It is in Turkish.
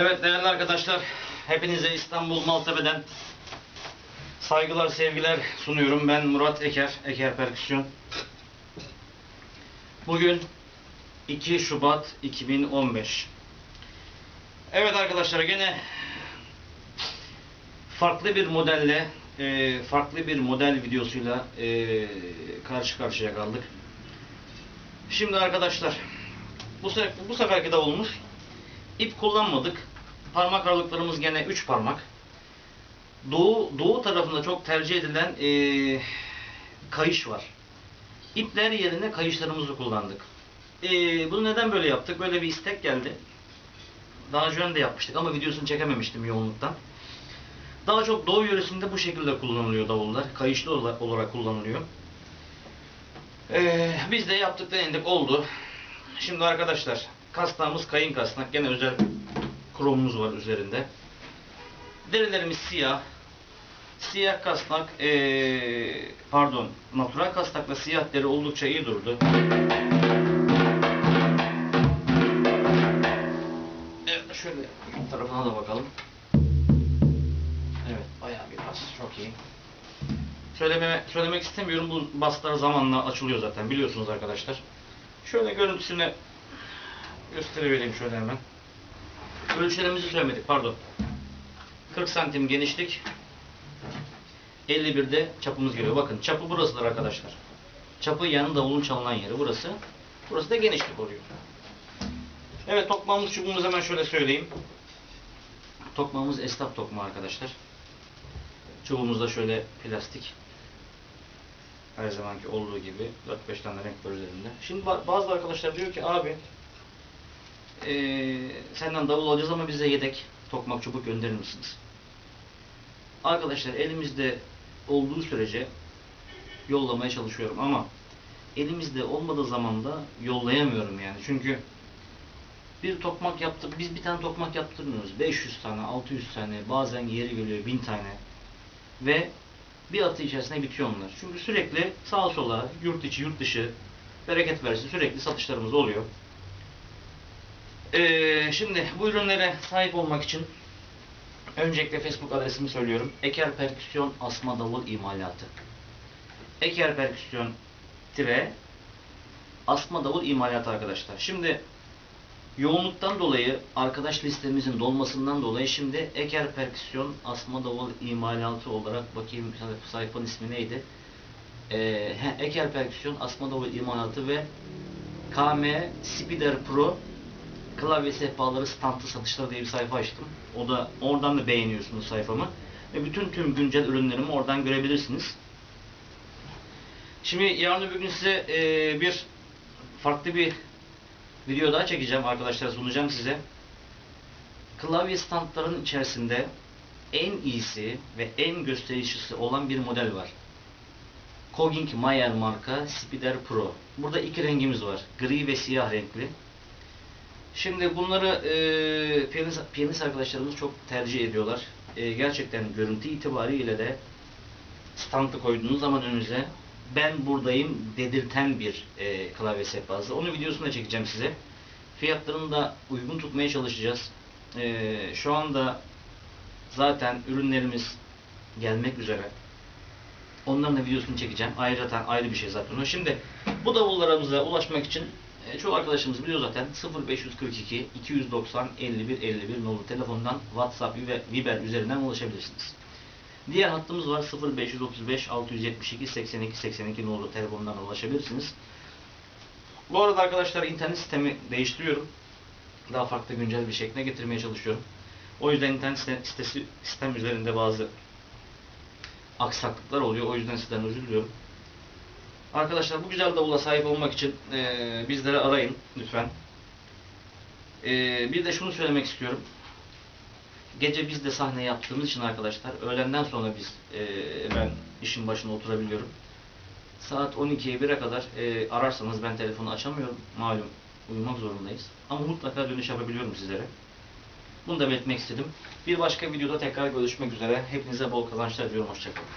Evet değerli arkadaşlar, hepinize İstanbul Maltepe'den saygılar, sevgiler sunuyorum. Ben Murat Eker, Eker Perküsyon. Bugün 2 Şubat 2015. Evet arkadaşlar gene farklı bir modelle, e, farklı bir model videosuyla e, karşı karşıya kaldık. Şimdi arkadaşlar, bu, sefer, bu seferki davulumuz ip kullanmadık. Parmak aralıklarımız gene 3 parmak. Doğu, doğu tarafında çok tercih edilen eee, kayış var. İpler yerine kayışlarımızı kullandık. Eee, bunu neden böyle yaptık? Böyle bir istek geldi. Daha önce de yapmıştık ama videosunu çekememiştim yoğunluktan. Daha çok Doğu yöresinde bu şekilde kullanılıyor davullar. Kayışlı ola- olarak kullanılıyor. Eee, biz de yaptık denedik oldu. Şimdi arkadaşlar kastağımız kayın kasnak. Gene özel kromumuz var üzerinde. Derilerimiz siyah. Siyah kasnak, eee, pardon, natural kasnakla siyah deri oldukça iyi durdu. Evet, şöyle tarafına da bakalım. Evet, bayağı bir bas, çok iyi. Söylememe, söylemek istemiyorum, bu baslar zamanla açılıyor zaten, biliyorsunuz arkadaşlar. Şöyle görüntüsünü gösterivereyim şöyle hemen. Ölçülerimizi söylemedik, pardon. 40 santim genişlik, 51'de çapımız geliyor. Bakın çapı burasıdır arkadaşlar. Çapı yanı davulun çalınan yeri burası. Burası da genişlik oluyor. Evet tokmağımız çubuğumuz hemen şöyle söyleyeyim. Tokmağımız esnaf tokmağı arkadaşlar. Çubuğumuz da şöyle plastik. Her zamanki olduğu gibi 4-5 tane renk var üzerinde. Şimdi ba- bazı arkadaşlar diyor ki abi eee, senden davul alacağız ama bize yedek tokmak çubuk gönderir misiniz? Arkadaşlar elimizde olduğu sürece yollamaya çalışıyorum ama elimizde olmadığı zaman da yollayamıyorum yani. Çünkü bir tokmak yaptık, biz bir tane tokmak yaptırmıyoruz. 500 tane, 600 tane, bazen yeri geliyor 1000 tane. Ve bir atı içerisinde bitiyor onlar. Çünkü sürekli sağa sola, yurt içi, yurt dışı, bereket versin sürekli satışlarımız oluyor. Ee, şimdi bu ürünlere sahip olmak için öncelikle Facebook adresimi söylüyorum. Eker Perküsyon Asma Davul İmalatı. Eker Perküsyon tire Asma Davul İmalatı arkadaşlar. Şimdi yoğunluktan dolayı arkadaş listemizin dolmasından dolayı şimdi Eker Perküsyon Asma Davul İmalatı olarak bakayım sayfanın ismi neydi? Ee, Eker Perküsyon Asma Davul İmalatı ve KM Spider Pro klavye sehpaları standlı satışları diye bir sayfa açtım. O da oradan da beğeniyorsunuz sayfamı. Ve bütün tüm güncel ürünlerimi oradan görebilirsiniz. Şimdi yarın öbür gün size e, bir farklı bir video daha çekeceğim arkadaşlar sunacağım size. Klavye standlarının içerisinde en iyisi ve en gösterişlisi olan bir model var. Koging Mayer marka Spider Pro. Burada iki rengimiz var. Gri ve siyah renkli. Şimdi bunları e, piyanist, piyanist arkadaşlarımız çok tercih ediyorlar. E, gerçekten görüntü itibariyle de standı koyduğunuz zaman önünüze ben buradayım dedirten bir e, klavye sehpası. Onun videosunu çekeceğim size. Fiyatlarını da uygun tutmaya çalışacağız. E, şu anda zaten ürünlerimiz gelmek üzere. Onların da videosunu çekeceğim. Ayrıca ayrı bir şey zaten. Şimdi bu davullarımıza ulaşmak için e, çoğu arkadaşımız biliyor zaten 0542 290 51 51 nolu telefondan WhatsApp ve Viber üzerinden ulaşabilirsiniz. Diğer hattımız var 0535 672 82 82 nolu telefondan ulaşabilirsiniz. Bu arada arkadaşlar internet sistemi değiştiriyorum. Daha farklı güncel bir şekline getirmeye çalışıyorum. O yüzden internet site- sitesi sistem üzerinde bazı aksaklıklar oluyor. O yüzden sizden özür diliyorum. Arkadaşlar bu güzel davula sahip olmak için eee bizleri arayın lütfen. Eee, bir de şunu söylemek istiyorum. Gece biz de sahne yaptığımız için arkadaşlar öğlenden sonra biz eee, ben işin başına oturabiliyorum. Saat 12'ye 1'e kadar eee, ararsanız ben telefonu açamıyorum. Malum uyumak zorundayız. Ama mutlaka dönüş yapabiliyorum sizlere. Bunu da belirtmek istedim. Bir başka videoda tekrar görüşmek üzere. Hepinize bol kazançlar diliyorum. Hoşçakalın.